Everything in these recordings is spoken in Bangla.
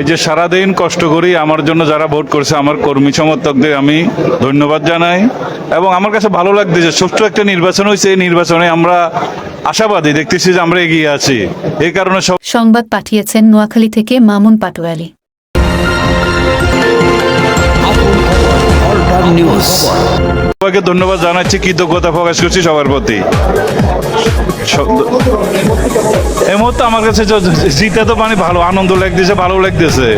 এই যে সারাদিন কষ্ট করি আমার জন্য যারা ভোট করছে আমার কর্মী সমর্থকদের আমি ধন্যবাদ জানাই। এবং আমার কাছে ভালো লাগতেছে ছোট্ট একটা নির্বাচন হয়েছে। এই নির্বাচনে আমরা আশাবাদী দেখতেছি যে আমরা এগিয়ে আছি। এই কারণে সব সংবাদ পাঠিয়েছেন নোয়াখালী থেকে মামুন পাটোয়ারি। নিউজ। সবাইকে ধন্যবাদ জানাচ্ছি, কৃতজ্ঞতা প্রকাশ করছি সবার প্রতি। এই মুহূর্তে আমার কাছে জিতে তো মানে ভালো, আনন্দ লাগতেছে, ভালো লাগতেছে।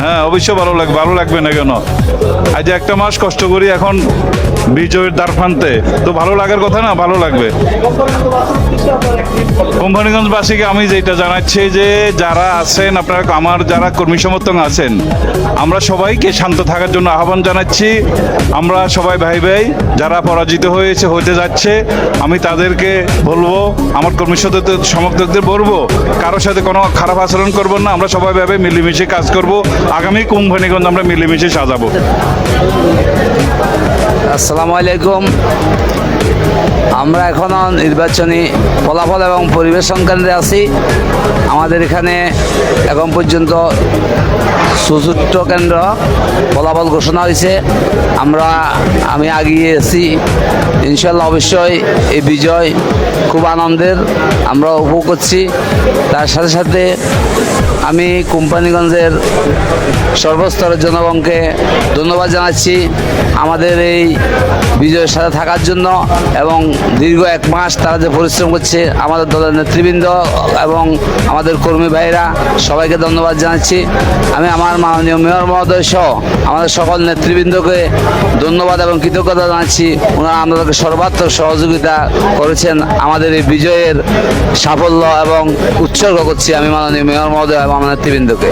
হ্যাঁ অবশ্যই ভালো লাগবে ভালো লাগবে না কেন? আজ একটা মাস কষ্ট করি, এখন বিজয়ের দ্বার ফানতে তো ভালো লাগার কথা না, ভালো লাগবে। কোম্পানিগঞ্জবাসীকে আমি যেটা জানাচ্ছি যে যারা আছেন, আপনারা আমার যারা কর্মী সমর্থক আছেন, আমরা সবাইকে শান্ত থাকার জন্য আহ্বান জানাচ্ছি। আমরা সবাই ভাই ভাই যারা পরাজিত হয়েছে, হতে যাচ্ছে, আমি তাদেরকে বলব, আমার কর্মী সমর্থকদের বলব, কারোর সাথে কোনো খারাপ আচরণ করব না, আমরা সবাই ভাবে মিলেমিশে কাজ করব। আগামী কোম্পানিগঞ্জ আমরা মিলেমিশে সাজাবো। আসসালামু আলাইকুম আমরা এখনও নির্বাচনী ফলাফল এবং পরিবেশন কেন্দ্রে আছি। আমাদের এখানে এখন পর্যন্ত চতুর্থ কেন্দ্র ফলাফল ঘোষণা হয়েছে। আমরা, আমি আগিয়ে এসেছি ইনশাল্লাহ অবশ্যই এই বিজয় খুব আনন্দের। আমরা উপভোগ করছি। তার সাথে সাথে আমি কোম্পানিগঞ্জের সর্বস্তরের জনগণকে ধন্যবাদ জানাচ্ছি। আমাদের এই বিজয়ের সাথে থাকার জন্য এবং দীর্ঘ এক মাস তারা যে পরিশ্রম করছে, আমাদের দলের নেতৃবৃন্দ এবং আমাদের কর্মী ভাইরা সবাইকে ধন্যবাদ জানাচ্ছি। আমি আমার মাননীয় মেয়র মহোদয় সহ আমাদের সকল নেতৃবৃন্দকে ধন্যবাদ এবং কৃতজ্ঞতা জানাচ্ছি। ওনারা আমাদেরকে সর্বাত্মক সহযোগিতা করেছেন। আমাদের এই বিজয়ের সাফল্য এবং উৎসর্গ করছি আমি মাননীয় মেয়র মহোদয় এবং আমার নেতৃবৃন্দকে।